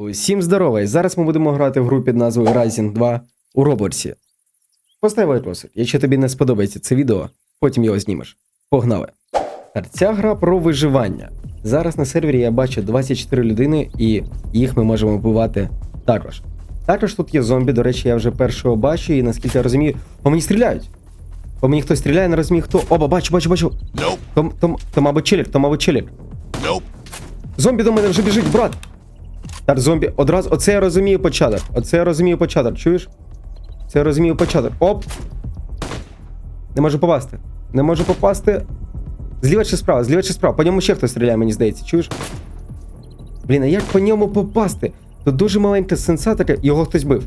Усім здоровий! Зараз ми будемо грати в гру під назвою Rising 2 у Роблоксі. Постав лайкосик, якщо тобі не сподобається це відео, потім його знімеш. Погнали! Ця гра про виживання. Зараз на сервері я бачу 24 людини, і їх ми можемо вбивати також. Також тут є зомбі, до речі, я вже першого бачу, і наскільки я розумію, по мені стріляють. По мені хтось стріляє, не розумію хто. Оба, бачу, бачу, бачу. Nope. То, то, то, мабуть, челік, то, мабуть, челік. Nope. Зомбі до мене вже біжить, брат. Так, зомбі, одразу. Оце я розумію початок. Оце я розумію початок, чуєш? Це я розумію початок. Оп! Не можу попасти. Не можу попасти. Зліва чи справа, зліва чи справа. По ньому ще хтось стріляє, мені здається, чуєш? Блін, а як по ньому попасти? Тут дуже маленька сенса така. Його хтось бив.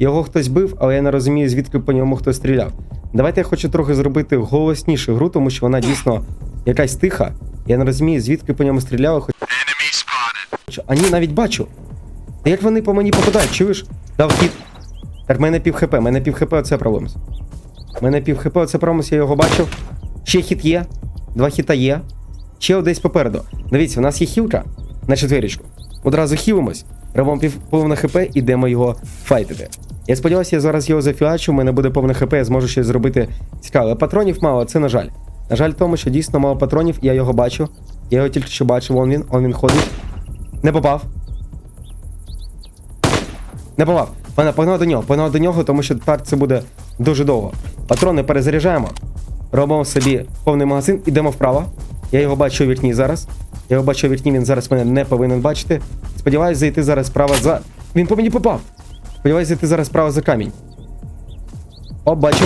Його хтось бив, але я не розумію, звідки по ньому хтось стріляв. Давайте я хочу трохи зробити голоснішу гру, тому що вона дійсно якась тиха. Я не розумію, звідки по ньому стріляли, хоч. А ні, навіть бачу. Та як вони по мені попадають, чуєш? Дав хід. Так, в мене пів хп, мене пів хп, оце проблемс. В мене пів хп, оце проблемс, я його бачив. Ще хід є. Два хіта є. Ще десь попереду. Дивіться, у нас є хілка на четвірочку. Одразу хілимось, робимо пів повне хп, ідемо його файтити. Я сподіваюся, я зараз його зафіачу, в мене буде повне хп, я зможу щось зробити цікаве. Патронів мало, це на жаль. На жаль, тому, що дійсно мало патронів, я його бачу. Я його тільки що бачив, он він, он він ходить. Не попав. Не. Пане, погнав до нього, погнав до нього, тому що так це буде дуже довго. Патрони перезаряджаємо. Робимо собі повний магазин, ідемо вправо. Я його бачу у вікні зараз. Я його бачу у вікні, він зараз мене не повинен бачити. Сподіваюсь, зайти зараз справа за. Він по мені попав. Сподіваюсь, зайти зараз справа за камінь. О, бачу.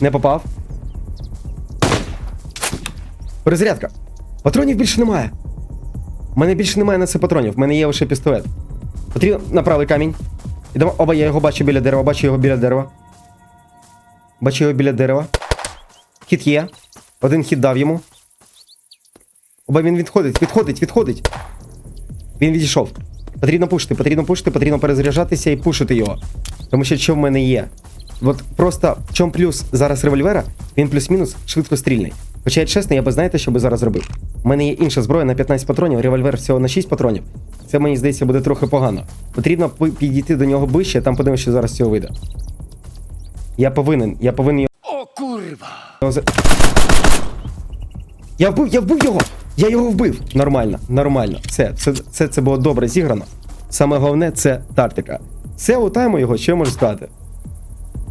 Не попав. Перезарядка. Патронів більше немає. У мене більше немає на це патронів, в мене є лише пістолет. Потрібно на правий камінь. Ідемо. Оба, я його бачу біля дерева, бачу його біля дерева. Бачу його біля дерева. Хід є. Один хід дав йому. Оба він відходить, відходить, відходить. Він відійшов. Потрібно пушити, потрібно пушити, потрібно перезаряджатися і пушити його. Тому що що в мене є? От просто в чому плюс зараз револьвера, він плюс-мінус швидкострільний. Хоча я чесно, я би знаєте, що би зараз зробив. У мене є інша зброя на 15 патронів, револьвер всього на 6 патронів. Це мені здається буде трохи погано. Потрібно підійти до нього ближче, там подивимося, що зараз з цього вийде. Я повинен, я повинен його. О, курва. Я вбив, я вбив його! Я його вбив! Нормально, нормально. Все, це, це, це було добре зіграно. Саме головне це тактика. Все, утаємо його, що я можу сказати?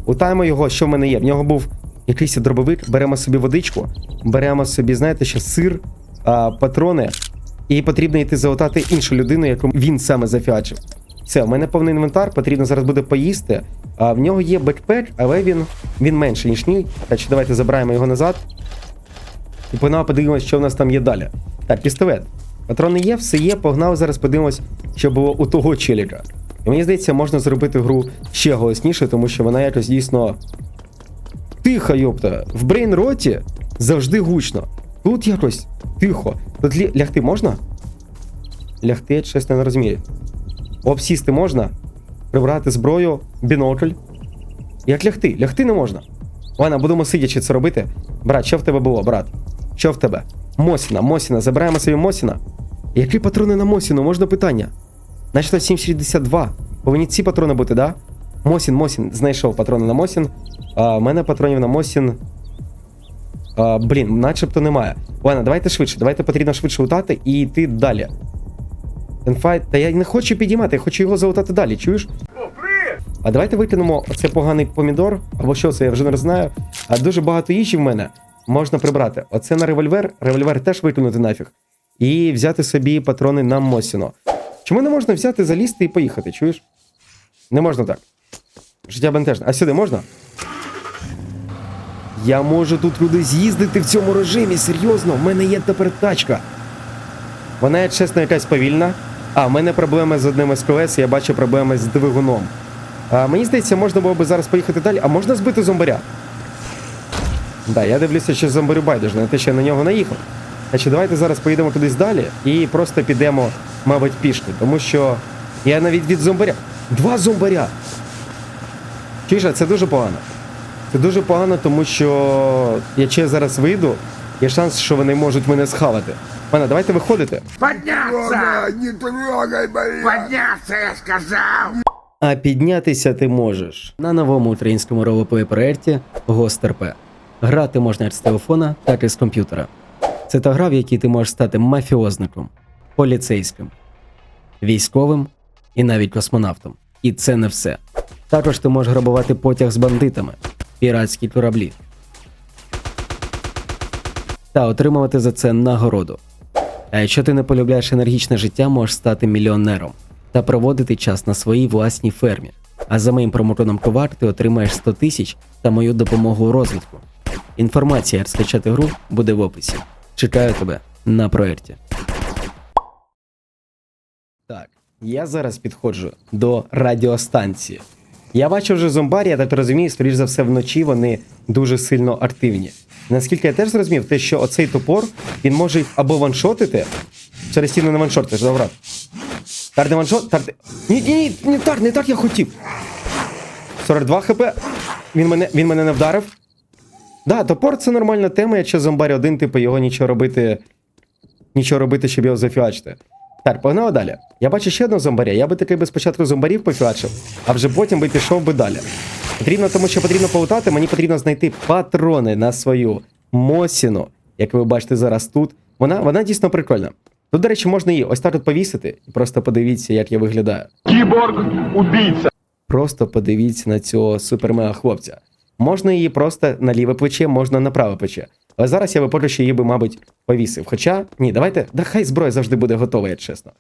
Утаємо його, що в мене є. В нього був якийсь дробовик, беремо собі водичку, беремо собі, знаєте, ще сир, а, патрони, і потрібно йти залутати іншу людину, яку він саме зафіачив. Все, у мене повний інвентар, потрібно зараз буде поїсти. А в нього є бекпек, але він, він менший, ніж мій. Так давайте забираємо його назад. І погнали подивимось, що в нас там є далі. Так, пістолет. Патрони є, все є, погнали зараз подивимось, що було у того челіка. І мені здається, можна зробити гру ще голосніше, тому що вона якось дійсно. Тихо, йопта. В брейнроті завжди гучно. Тут якось тихо. Тут лі... лягти можна? Лягти, чесно, не розумію. Обсісти можна? Прибрати зброю, бінокль. Як лягти? Лягти не можна. Ладно, будемо сидячи це робити. Брат, що в тебе було, брат? Що в тебе? Мосіна, Мосіна, забираємо собі Мосіна. Які патрони на Мосіну? Можна питання? Наче 762. Повинні ці патрони бути, да? Мосін, Мосін, знайшов патрони на Мосін. А, в мене патронів на Мосін. А, блін, начебто немає. Ладно, давайте швидше. Давайте потрібно швидше лутати і йти далі. Тенфайт, та я не хочу підіймати, я хочу його залутати далі, чуєш? А давайте викинемо оце поганий помідор, або що це, я вже не знаю. А дуже багато їжі в мене можна прибрати. Оце на револьвер, револьвер теж викинути нафіг. І взяти собі патрони на Мосіно. Чому не можна взяти, залізти і поїхати, чуєш? Не можна так. Життя бентежне. А сюди можна? Я можу тут туди з'їздити в цьому режимі, серйозно, в мене є тепер тачка. Вона, чесно, якась повільна. А, в мене проблеми з одним із колес, я бачу проблеми з двигуном. А, мені здається, можна було би зараз поїхати далі. А можна збити зомбаря? Да, я дивлюся, що зомбарю байдуже, на те, що я на нього наїхав. Значить, давайте зараз поїдемо кудись далі і просто підемо, мабуть, пішки. Тому що я навіть від зомбаря. Два зомбаря! Чуєш, це дуже погано. Це дуже погано, тому що якщо я зараз вийду, є шанс, що вони можуть мене схавати. Пане, давайте виходити. Подняться! Не трогай меня! Подняться, я сказал! А піднятися ти можеш на новому українському ролеплей проєкті Ghost Грати можна як з телефона, так і з комп'ютера. Це та гра, в якій ти можеш стати мафіозником, поліцейським, військовим і навіть космонавтом. І це не все. Також ти можеш грабувати потяг з бандитами, піратські кораблі. Та отримувати за це нагороду. А якщо ти не полюбляєш енергічне життя, можеш стати мільйонером та проводити час на своїй власній фермі. А за моїм промокодом ковар ти отримаєш 100 тисяч та мою допомогу у розвитку. Інформація, як скачати гру, буде в описі. Чекаю тебе на проєкті. Так, я зараз підходжу до радіостанції. Я бачу вже зомбарі, я так розумію, скоріш за все, вночі вони дуже сильно активні. Наскільки я теж зрозумів, те, що оцей топор він може їх або ваншотити, через стіну не ваншотиш, добре. Тар не ваншот, тар. не- Ні, ні, ні, не так, не так я хотів. 42 хп. Він мене, він мене не вдарив. Да, топор це нормальна тема, якщо зомбар один, типу, його нічого робити. Нічого робити, щоб його зафіачити. Так, погнали далі. Я бачу ще одного зомбаря. Я би такий би спочатку зомбарів пофіачив, а вже потім би пішов би далі. Потрібно, тому що потрібно полутати, мені потрібно знайти патрони на свою Мосіну, як ви бачите зараз тут. Вона, вона дійсно прикольна. Тут, до речі, можна її ось так от повісити, і просто подивіться, як я виглядаю. Киборг-убийца. Просто подивіться на цього супермега хлопця. Можна її просто на ліве плече, можна на праве плече. Але зараз я би поки що її би, мабуть, повісив. Хоча, ні, давайте, да хай зброя завжди буде готова, як чесно.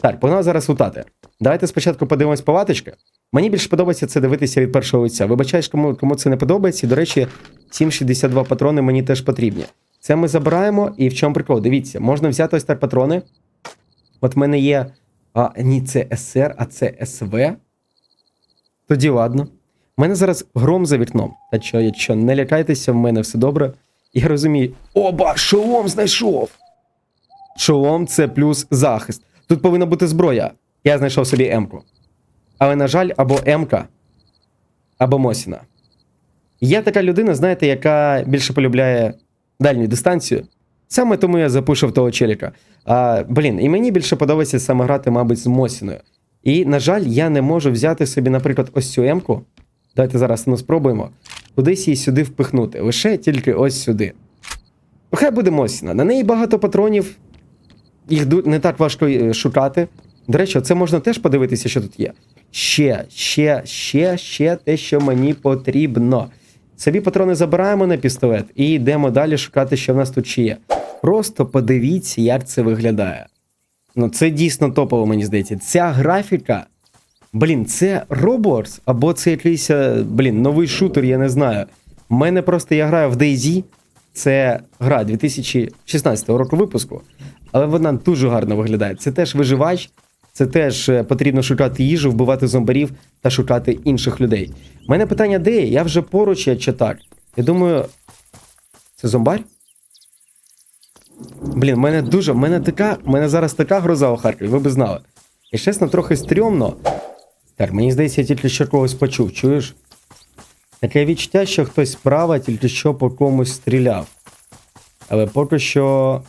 Так, погнали зараз лутати. Давайте спочатку подивимось палаточки. Мені більше подобається це дивитися від першого лиця. Вибачаюсь, кому, кому це не подобається. До речі, 7,62 патрони мені теж потрібні. Це ми забираємо, і в чому прикол? Дивіться, можна взяти ось так патрони. От в мене є. А, ні, це СР, а це СВ. Тоді ладно. У мене зараз гром за вікном. Та що, якщо не лякайтеся, в мене все добре. Я розумію. Оба, шолом знайшов! Шолом це плюс захист. Тут повинна бути зброя. Я знайшов собі М-ку. Але, на жаль, або М-ка, або Мосіна. Я така людина, знаєте, яка більше полюбляє дальню дистанцію. Саме тому я запушив того челіка. А, блін, і мені більше подобається саме грати, мабуть, з Мосіною. І, на жаль, я не можу взяти собі, наприклад, ось цю М-ку. Давайте зараз ну, спробуємо. Кудись її сюди впихнути. Лише тільки ось сюди. Хай буде Мосіна. На неї багато патронів. Їх не так важко е, шукати. До речі, це можна теж подивитися, що тут є. Ще, ще, ще, ще те, що мені потрібно. Собі патрони забираємо на пістолет і йдемо далі шукати, що в нас тут ще є. Просто подивіться, як це виглядає. Ну, це дійсно топово, мені здається. Ця графіка. Блін, це Roblox, або це якийсь, е, блін, новий шутер, я не знаю. У мене просто я граю в DayZ. Це гра 2016 року випуску, але вона дуже гарно виглядає. Це теж виживач, це теж е, потрібно шукати їжу, вбивати зомбарів та шукати інших людей. У мене питання, де я? Я вже поруч, якщо так. Я думаю, це зомбар? Блін, в мене дуже, в мене така, в мене зараз така гроза у Харкові, ви б знали. І чесно, трохи стрьомно. Так, мені здається, я тільки що когось почув, чуєш? Таке відчуття, що хтось справа тільки що по комусь стріляв. Але поки що.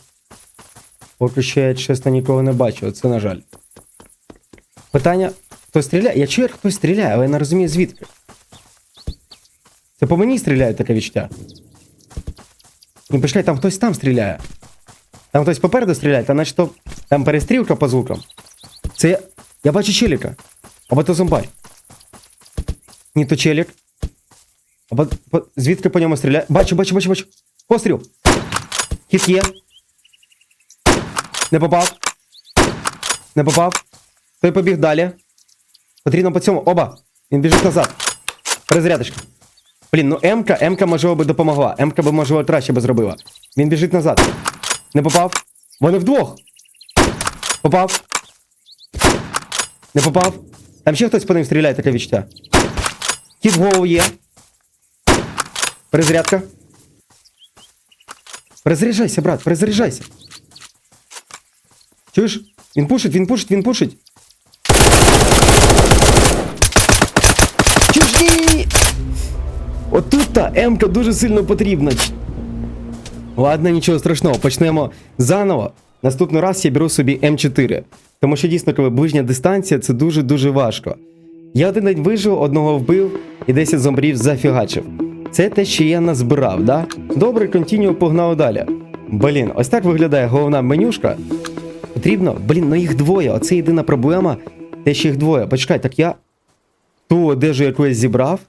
Поки що я чесно нікого не бачу, це на жаль. Питання: хто стріляє? Я чую, як хтось стріляє, але я не розумію звідки. Це по мені стріляє таке відчуття. Ні, почекай, там хтось там стріляє. Там хтось попереду стріляє, та наче то там перестрілка по звукам. Це я. Я бачу челіка. Або то зомбар. Ні, то челік. Або звідки по ньому стріляє? Бачу, бачу, бачу, бачу. Постріл. Хіт є. Не попав. Не попав. Той побіг далі. Потрібно по цьому. Оба. Він біжить назад. Перезарядочка. Блін, ну М-ка, М-ка можливо би допомогла. М-ка би можливо краще би зробила. Він біжить назад. Не попав. Вони вдвох. Попав. Не попав. Там ще хтось по ним стріляє, таке відчуття. Хід в голову є. Перезарядка. Перезаряджайся, брат, перезаряджайся. Чуєш? Він пушить, він пушить, він пушить. Чуєш? Ні! Отут та М-ка дуже сильно потрібна. Ладно, нічого страшного, почнемо заново. Наступний раз я беру собі М4. Тому що дійсно, коли ближня дистанція, це дуже-дуже важко. Я один день вижив, одного вбив і 10 зомбрів зафігачив. Це те, що я назбирав, да? Добре, континю погнав далі. Блін, ось так виглядає головна менюшка. Потрібно, блін, ну їх двоє. Оце єдина проблема. Те, що їх двоє. Почекай, так я ту одежу, яку я зібрав,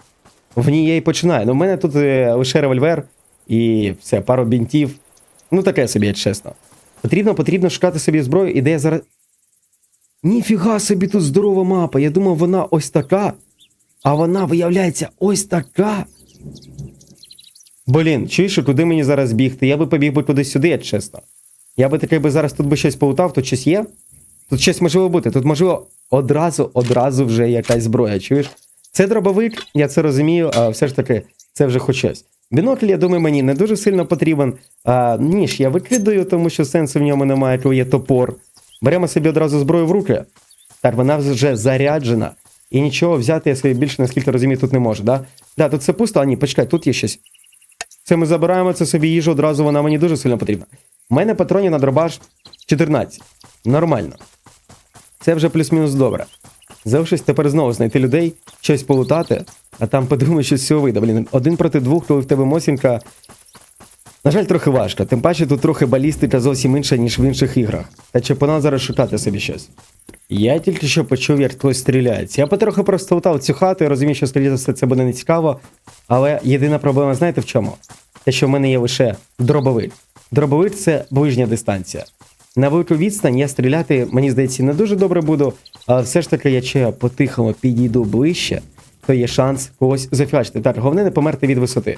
в ній я і починаю. Ну, в мене тут е, лише револьвер і все, пару бінтів. Ну, таке собі, чесно. Потрібно, потрібно шукати собі зброю, і де я зараз. Ніфіга собі тут здорова мапа. Я думав, вона ось така. А вона виявляється ось така. Блін, чуєш, куди мені зараз бігти? Я би побіг би кудись сюди, якщо чесно. Я би таки би зараз тут би щось полутав, тут щось є. Тут щось можливо бути. Тут можливо одразу, одразу вже якась зброя. Чуєш? Це дробовик, я це розумію, а все ж таки, це вже хоч щось. Бінокль, я думаю, мені не дуже сильно потрібен. А, ніж я викидаю, тому що сенсу в ньому немає, коли є топор. Беремо собі одразу зброю в руки. Так, вона вже заряджена. І нічого взяти я собі більше, наскільки розумію, тут не можу, да? Да, тут все пусто, а ні, почекай, тут є щось. Це ми забираємо, це собі їжу одразу, вона мені дуже сильно потрібна. У мене патронів на дробаш 14. Нормально. Це вже плюс-мінус добре. Залишилось тепер знову знайти людей, щось полутати, а там подумаю, що з вийде. Блін, один проти двох, коли в тебе мосінка. На жаль, трохи важко. Тим паче тут трохи балістика зовсім інша, ніж в інших іграх. Та чи пора зараз шукати собі щось? Я тільки що почув, як хтось стріляється. Я потроху просто лутав цю хату, я розумію, що скоріше за все це буде не цікаво. Але єдина проблема, знаєте в чому? Те, що в мене є лише дробовик. Дробовик це ближня дистанція. На велику відстань я стріляти, мені здається, не дуже добре буду, але все ж таки, якщо я по-тихому підійду ближче, то є шанс когось зафігачити. Так, головне не померти від висоти.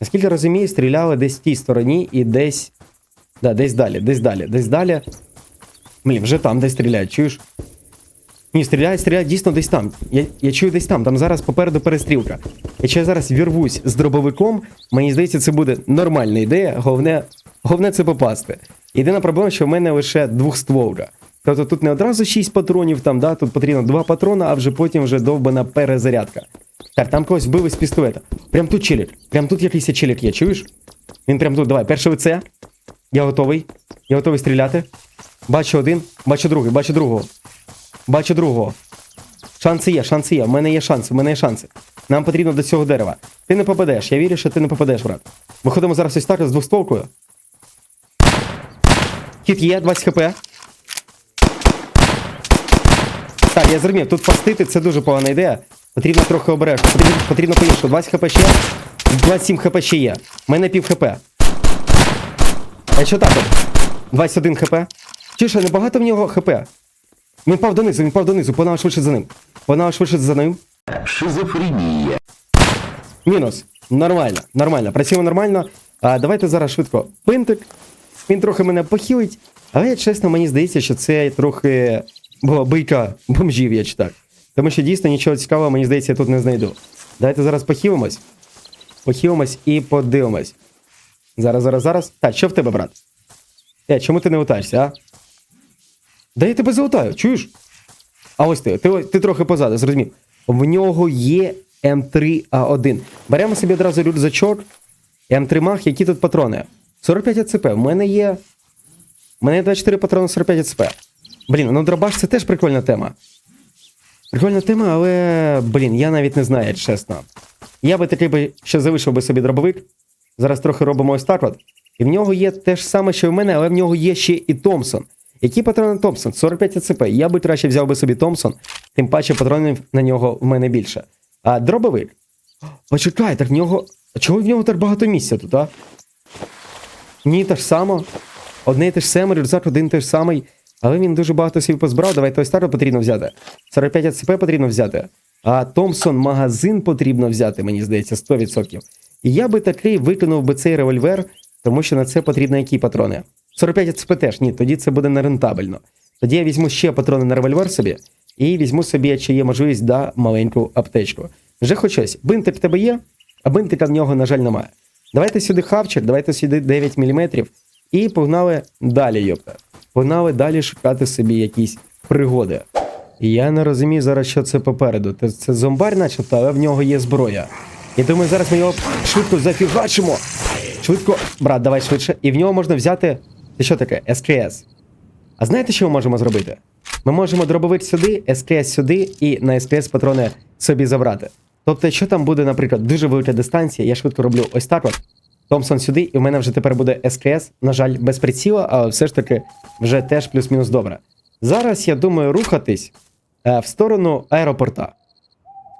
Наскільки розумію, стріляли десь в тій стороні і десь. Да, десь далі, десь далі, десь далі. Блін, вже там десь стріляють, чуєш? Ні, стріляють, стріляють дійсно десь там. Я, я чую десь там, там зараз попереду перестрілка. Якщо я зараз вірвусь з дробовиком, мені здається, це буде нормальна ідея. Головне, головне це попасти. Єдина проблема, що в мене лише двохстволка. Тобто тут не одразу 6 патронів, там, да, тут потрібно 2 патрона, а вже потім вже довбана перезарядка. Так, там когось били з пістолета. Прям тут челік. Прям тут якийсь челік є, чуєш? Він прям тут, давай, перше лице. Я готовий. Я готовий стріляти. Бачу один, бачу другий, бачу другого. Бачу другого. Шанси є, шанси є. В мене є шанси, в мене є шанси. Нам потрібно до цього дерева. Ти не попадеш, я вірю, що ти не попадеш, брат. Виходимо зараз ось так з двохстволкою. Хід є, 20 хп. Так, я зрозумів, тут пастити це дуже погана ідея. Потрібно трохи обережно. Потрібно, потрібно поїхати. 20 хп ще. 27 хп ще є. У мене пів хп. А що так? 21 хп. Чи що, небагато в нього хп? Він впав донизу, він впав донизу, погнав швидше за ним. Погнав швидше за ним. Шизофренія. Мінус. Нормально, нормально. Працюємо нормально. А давайте зараз швидко. Пинтик. Він трохи мене похилить. Але чесно, мені здається, що це трохи була бийка бомжів, я читав. Тому що дійсно нічого цікавого, мені здається, я тут не знайду. Давайте зараз похилимось. Похилимось і подивимось. Зараз, зараз, зараз. Так, що в тебе, брат? Е, чому ти не лутаєшся, а? Да я тебе залутаю, чуєш? А ось ти, ти, ти трохи позаду, зрозумів. В нього є М3А1. Беремо собі одразу рюкзачок. М3 мах, які тут патрони? 45 АЦП. В мене є. У мене є 24 патрони 45 АЦП. Блін, ну дробаш це теж прикольна тема. Прикольна тема, але, блін, я навіть не знаю, чесно. Я би такий би ще залишив би собі дробовик. Зараз трохи робимо ось так от. І в нього є те ж саме, що в мене, але в нього є ще і Томпсон. Які патрони Томпсон? 45 АЦП. Я би краще взяв би собі Томпсон, тим паче патронів на нього в мене більше. А дробовик. Почекай, так в нього. А чого в нього так багато місця тут, а? Ні, те ж саме. Одне і те ж саме, рюкзак один те ж самий. Але він дуже багато собі позбирав. Давайте ось так потрібно взяти. 45 АЦП потрібно взяти. А Томпсон магазин потрібно взяти, мені здається, 100%. І я би такий викинув би цей револьвер, тому що на це потрібно які патрони. 45 АЦП теж, ні, тоді це буде нерентабельно. Тоді я візьму ще патрони на револьвер собі і візьму собі, якщо є можливість, да, маленьку аптечку. Вже хоч щось. Бинтик в тебе є, а бинтика в нього, на жаль, немає. Давайте сюди хавчик, давайте сюди 9 мм і погнали далі, йопта. Погнали далі шукати собі якісь пригоди. І я не розумію зараз, що це попереду. Це, це зомбар, начебто, але в нього є зброя. Я думаю, зараз ми його швидко зафігачимо. Швидко, брат, давай швидше. І в нього можна взяти. Це що таке? СКС. А знаєте, що ми можемо зробити? Ми можемо дробовик сюди, СКС сюди і на СКС патрони собі забрати. Тобто, якщо там буде, наприклад, дуже велика дистанція, я швидко роблю ось так от. Томпсон сюди, і в мене вже тепер буде СКС, на жаль, без приціла, але все ж таки вже теж плюс-мінус добре. Зараз я думаю рухатись е, в сторону аеропорта.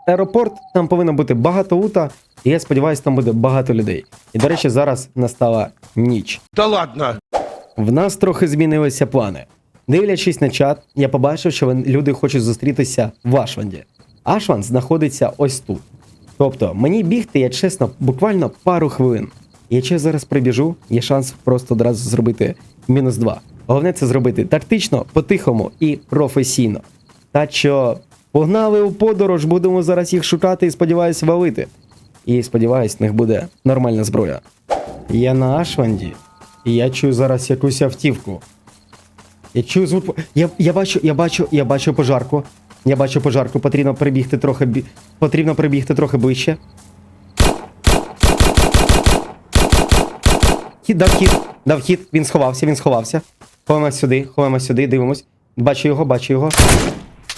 Аеропорт, там повинно бути багато лута, і я сподіваюся, там буде багато людей. І, до речі, зараз настала ніч. Да ладно. В нас трохи змінилися плани. Дивлячись на чат, я побачив, що люди хочуть зустрітися в Ашванді. Ашванд знаходиться ось тут. Тобто, мені бігти, я чесно, буквально пару хвилин. Якщо я зараз прибіжу, є шанс просто одразу зробити мінус два. Головне це зробити тактично, по-тихому і професійно. Та що погнали у подорож, будемо зараз їх шукати і сподіваюсь валити. І сподіваюсь, в них буде нормальна зброя. Я на Ашванді, і я чую зараз якусь автівку. Я чую звук. Я, я бачу, я бачу, я бачу пожарку. Я бачу пожарку, потрібно прибігти трохи бі... потрібно прибігти трохи ближче. Хід, дав хід, дав хід, він сховався, він сховався. Ховаємо сюди, ховаємо сюди, дивимось. Бачу його, бачу його.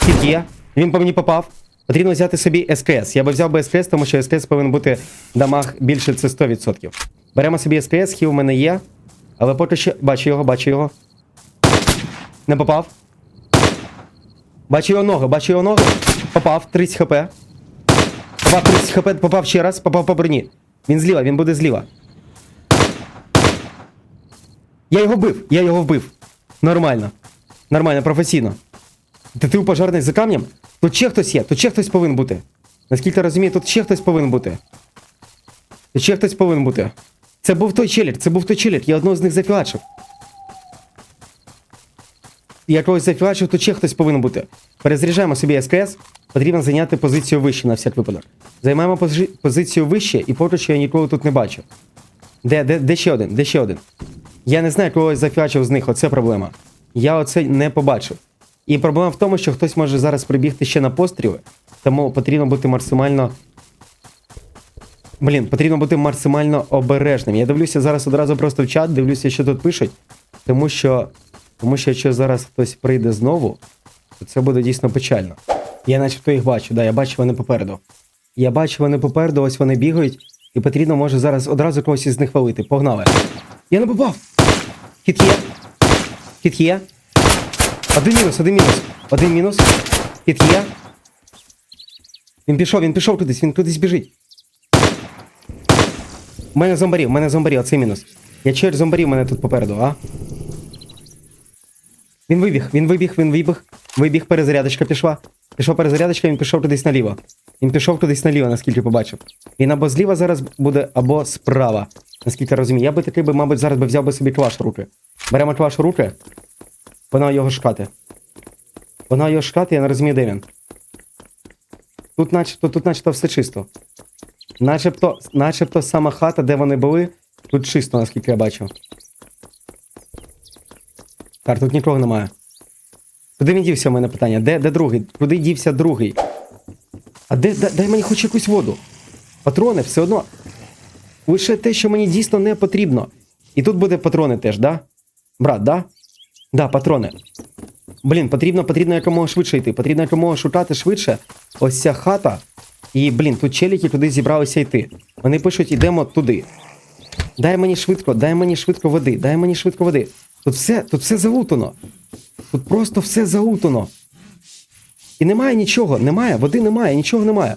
Хід є. Він по мені попав. Потрібно взяти собі СКС. Я би взяв би СКС, тому що СКС повинен бути дамаг більше це 100%. Беремо собі СКС, хіл у мене є. Але поки що. Бачу його, бачу його. Не попав. Бачу його ноги, бачу його ноги. Попав, 30 хп. Попав 30 хп, попав ще раз, попав по броні. Він зліва, він буде зліва. Я його вбив, я його вбив. Нормально. Нормально, професійно. Та ти у пожарний за камнем? Тут ще хтось є, тут ще хтось повинен бути. Наскільки я розумію, тут ще хтось повинен бути. Тут ще хтось повинен бути. Це був той челік, це був той челік, я одного з них зафіачив. Я когось зафіачив, тут ще хтось повинен бути. Перезаряджаємо собі СКС, потрібно зайняти позицію вище на всяк випадок. Займаємо пози- позицію вище, і що я нікого тут не бачу. Де, де, де ще один? Де ще один? Я не знаю, когось зафіачив з них, оце проблема. Я оце не побачив. І проблема в тому, що хтось може зараз прибігти ще на постріли, тому потрібно бути максимально. Блін, потрібно бути максимально обережним. Я дивлюся зараз одразу просто в чат, дивлюся, що тут пишуть. Тому що. Тому що якщо зараз хтось прийде знову, то це буде дійсно печально. Я начебто їх бачу, да, я бачу вони попереду. Я бачу вони попереду, ось вони бігають, і потрібно може зараз одразу когось із них валити. Погнали. Я не попав! Хід є. Хід є. Один мінус, один мінус. Один мінус. Хід є. Він пішов, він пішов кудись, він кудись біжить. У мене зомбарі, у мене зомбарі, оцей мінус. Я чую зомбарі у мене тут попереду, а? Він вибіг, він вибіг, він вибіг. Вибіг, перезарядочка пішла. Пішов перезарядочка, він пішов кудись наліво. Він пішов кудись наліво, наскільки побачив. Він або зліва зараз буде, або справа. Наскільки я розумію. Я би такий би, мабуть, зараз би взяв би собі клаш в руки. Беремо клаш в руки. Вона його шукати. Вона його шукати, я не розумію, де він. Тут начебто, тут начебто все чисто. Начебто, начебто сама хата, де вони були, тут чисто, наскільки я бачу. Так, тут нікого немає. Куди він дівся у мене питання? Де, де другий? Куди дівся другий? А де, дай, мені хоч якусь воду. Патрони все одно. Лише те, що мені дійсно не потрібно. І тут буде патрони теж, да? Брат, да? Да, патрони. Блін, потрібно, потрібно якомога швидше йти. Потрібно якомога шукати швидше. Ось ця хата. І, блін, тут челіки куди зібралися йти. Вони пишуть, ідемо туди. Дай мені швидко, дай мені швидко води, дай мені швидко води. Тут все, тут все залутано. Тут просто все залутано. І немає нічого, немає, води немає, нічого немає.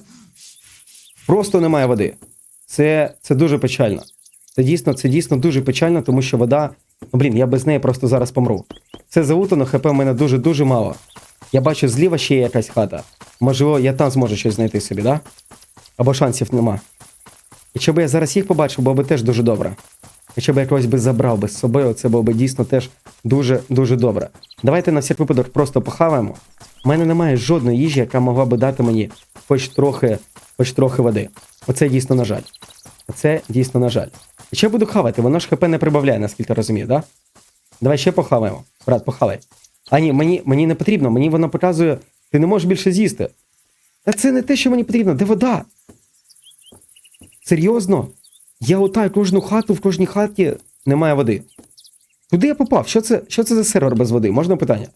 Просто немає води. Це, це дуже печально. Це дійсно, це дійсно дуже печально, тому що вода. Ну, блін, я без неї просто зараз помру. Це залутано, хп в мене дуже-дуже мало. Я бачу, зліва ще є якась хата. Можливо, я там зможу щось знайти собі, да? Або шансів нема. Якщо б я зараз їх побачив, було б теж дуже добре. Якщо б я когось би забрав би з собою, це було б дійсно теж дуже-дуже добре. Давайте на всяк випадок просто похаваємо. У мене немає жодної їжі, яка могла би дати мені хоч трохи, хоч трохи води. Оце дійсно на жаль. Оце дійсно на жаль. Якщо я буду хавати, воно ж хп не прибавляє, наскільки розумію, да? Давай ще похаваємо. Брат, похавай. А ні, мені, мені не потрібно, мені воно показує, ти не можеш більше з'їсти. Та це не те, що мені потрібно, де вода? Серйозно? Я лутаю кожну хату, в кожній хаті немає води. Куди я попав? Що це, що це за сервер без води? Можна питання?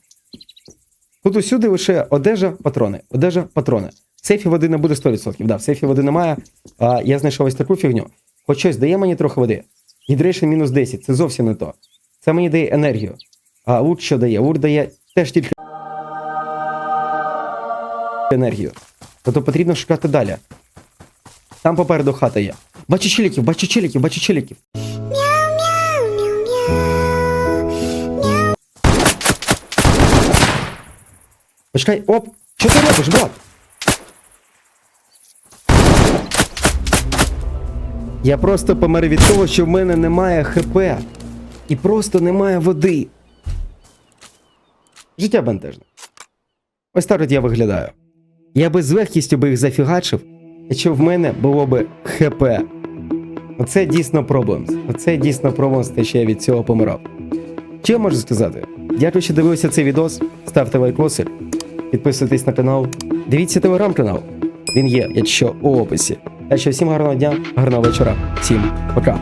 Тут усюди лише одежа, патрони. Одежа, патрони. В сейфі води не буде 100%. Да, в сейфі води немає. А я знайшов ось таку фігню. Хоч щось дає мені трохи води. Гідрейшн мінус 10, це зовсім не то. Це мені дає енергію. А лут що дає? Лут дає теж тільки енергію. Тобто потрібно шукати далі. Там попереду хата є. Бачу челіків, бачу челіків, бачу челіків. Почекай, оп! Що ти робиш, брат? Я просто помер від того, що в мене немає ХП. І просто немає води. Життя бентежне. Ось так от я виглядаю. Я би з легкістю би їх зафігачив, якщо в мене було би ХП. Оце дійсно проблем. Оце дійсно проблем, те, що я від цього помирав. Що я можу сказати? Дякую, що дивилися цей відос. Ставте лайкоси, підписуйтесь на канал, дивіться телеграм-канал. Він є, якщо у описі. А що всім гарного дня, гарного вечора, всім пока.